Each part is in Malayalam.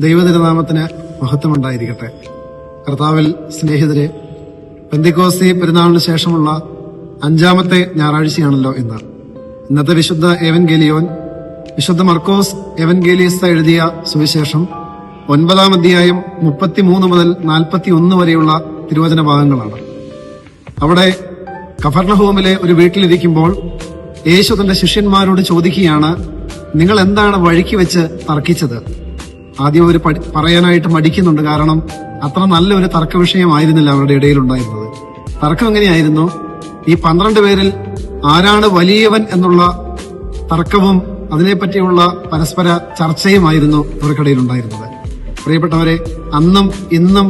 ദൈവതിരുനാമത്തിന് മഹത്വമുണ്ടായിരിക്കട്ടെ. കർത്താവിൽ സ്നേഹിതരെ പെന്തിക്കോസ്തി പെരുന്നാളിന് ശേഷമുള്ള അഞ്ചാമത്തെ ഞായറാഴ്ചയാണല്ലോ ഇന്ന്. ഇന്നത്തെ വിശുദ്ധ ഏവൻ ഗേലിയോൻ വിശുദ്ധ മർക്കോസ് എവൻഗേലിയസ്ത എഴുതിയ സുവിശേഷം ഒൻപതാം അധ്യായം മുപ്പത്തിമൂന്ന് മുതൽ നാൽപ്പത്തി ഒന്ന് വരെയുള്ള തിരുവചന ഭാഗങ്ങളാണ്. അവിടെ കഫർണഹോമിലെ ഒരു വീട്ടിലിരിക്കുമ്പോൾ യേശു തന്റെ ശിഷ്യന്മാരോട് ചോദിക്കുകയാണ് നിങ്ങൾ എന്താണ് വഴിക്ക് വെച്ച് തർക്കിച്ചത്? ആദ്യം അവർ പറയാനായിട്ട് മടിക്കുന്നുണ്ട്. കാരണം അത്ര നല്ലൊരു തർക്ക വിഷയമായിരുന്നില്ല അവരുടെ ഇടയിൽ ഉണ്ടായിരുന്നത്. തർക്കം എങ്ങനെയായിരുന്നു? ഈ പന്ത്രണ്ട് പേരിൽ ആരാണ് വലിയവൻ എന്നുള്ള തർക്കവും അതിനെപ്പറ്റിയുള്ള പരസ്പര ചർച്ചയുമായിരുന്നു ഇവർക്കിടയിൽ ഉണ്ടായിരുന്നത്. പ്രിയപ്പെട്ടവരെ അന്നും ഇന്നും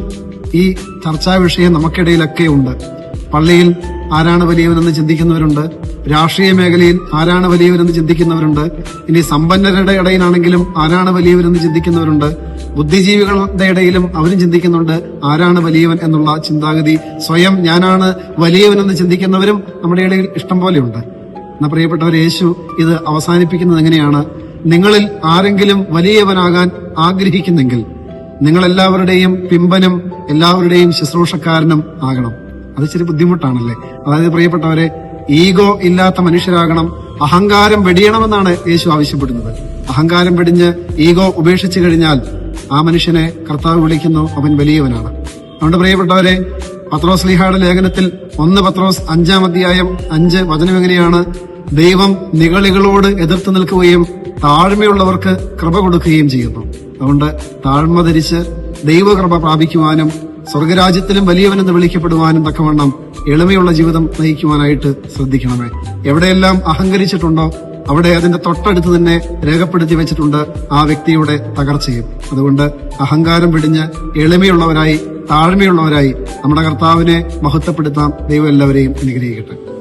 ഈ ചർച്ചാ വിഷയം നമുക്കിടയിലൊക്കെ ഉണ്ട്. പള്ളിയിൽ ആരാണ് വലിയവനെന്ന് ചിന്തിക്കുന്നവരുണ്ട്. രാഷ്ട്രീയ മേഖലയിൽ ആരാണ് വലിയവരെന്ന് ചിന്തിക്കുന്നവരുണ്ട്. ഇനി സമ്പന്നരുടെ ഇടയിലാണെങ്കിലും ആരാണ് വലിയവരെന്ന് ചിന്തിക്കുന്നവരുണ്ട്. ബുദ്ധിജീവികളുടെ ഇടയിലും അവരും ചിന്തിക്കുന്നുണ്ട് ആരാണ് വലിയവൻ എന്നുള്ള ചിന്താഗതി. സ്വയം ഞാനാണ് വലിയവനെന്ന് ചിന്തിക്കുന്നവരും നമ്മുടെ ഇടയിൽ ഇഷ്ടം പോലെയുണ്ട്. എന്നാ പ്രിയപ്പെട്ടവർ യേശു ഇത് അവസാനിപ്പിക്കുന്നത് എങ്ങനെയാണ്? നിങ്ങളിൽ ആരെങ്കിലും വലിയവനാകാൻ ആഗ്രഹിക്കുന്നെങ്കിൽ നിങ്ങളെല്ലാവരുടെയും പിമ്പനും എല്ലാവരുടെയും ശുശ്രൂഷക്കാരനും ആകണം. അത് ഇച്ചിരി ബുദ്ധിമുട്ടാണല്ലേ? അതായത് പ്രിയപ്പെട്ടവരെ ഈഗോ ഇല്ലാത്ത മനുഷ്യരാകണം അഹങ്കാരം വെടിയണമെന്നാണ് യേശു ആവശ്യപ്പെടുന്നത്. അഹങ്കാരം വെടിഞ്ഞ് ഈഗോ ഉപേക്ഷിച്ചു കഴിഞ്ഞാൽ ആ മനുഷ്യനെ കർത്താവ് വിളിക്കുന്നു അവൻ വലിയവനാണ്. അതുകൊണ്ട് പ്രിയപ്പെട്ടവരെ പത്രോസ് ലീഹയുടെ ലേഖനത്തിൽ ഒന്ന് പത്രോസ് അഞ്ചാം അധ്യായം അഞ്ച് വചനം എങ്ങനെയാണ്? ദൈവം നികളികളോട് എതിർത്ത് നിൽക്കുകയും താഴ്മയുള്ളവർക്ക് കൃപ കൊടുക്കുകയും ചെയ്യുന്നു. അതുകൊണ്ട് താഴ്മ ധരിച്ച് ദൈവകൃപ പ്രാപിക്കുവാനും സ്വർഗരാജ്യത്തിലും വലിയവനെന്ന് വിളിക്കപ്പെടുവാനും തക്കവണ്ണം എളിമയുള്ള ജീവിതം നയിക്കുവാനായിട്ട് ശ്രദ്ധിക്കണമേ. എവിടെയെല്ലാം അഹങ്കരിച്ചിട്ടുണ്ടോ അവിടെ അതിന്റെ തൊട്ടടുത്ത് തന്നെ രേഖപ്പെടുത്തി വെച്ചിട്ടുണ്ട് ആ വ്യക്തിയുടെ തകർച്ചയും. അതുകൊണ്ട് അഹങ്കാരം പിടിഞ്ഞ് എളിമയുള്ളവരായി താഴ്മയുള്ളവരായി നമ്മുടെ കർത്താവിനെ മഹത്വപ്പെടുത്താം ദൈവം എല്ലാവരെയും അനുഗ്രഹിക്കട്ടെ.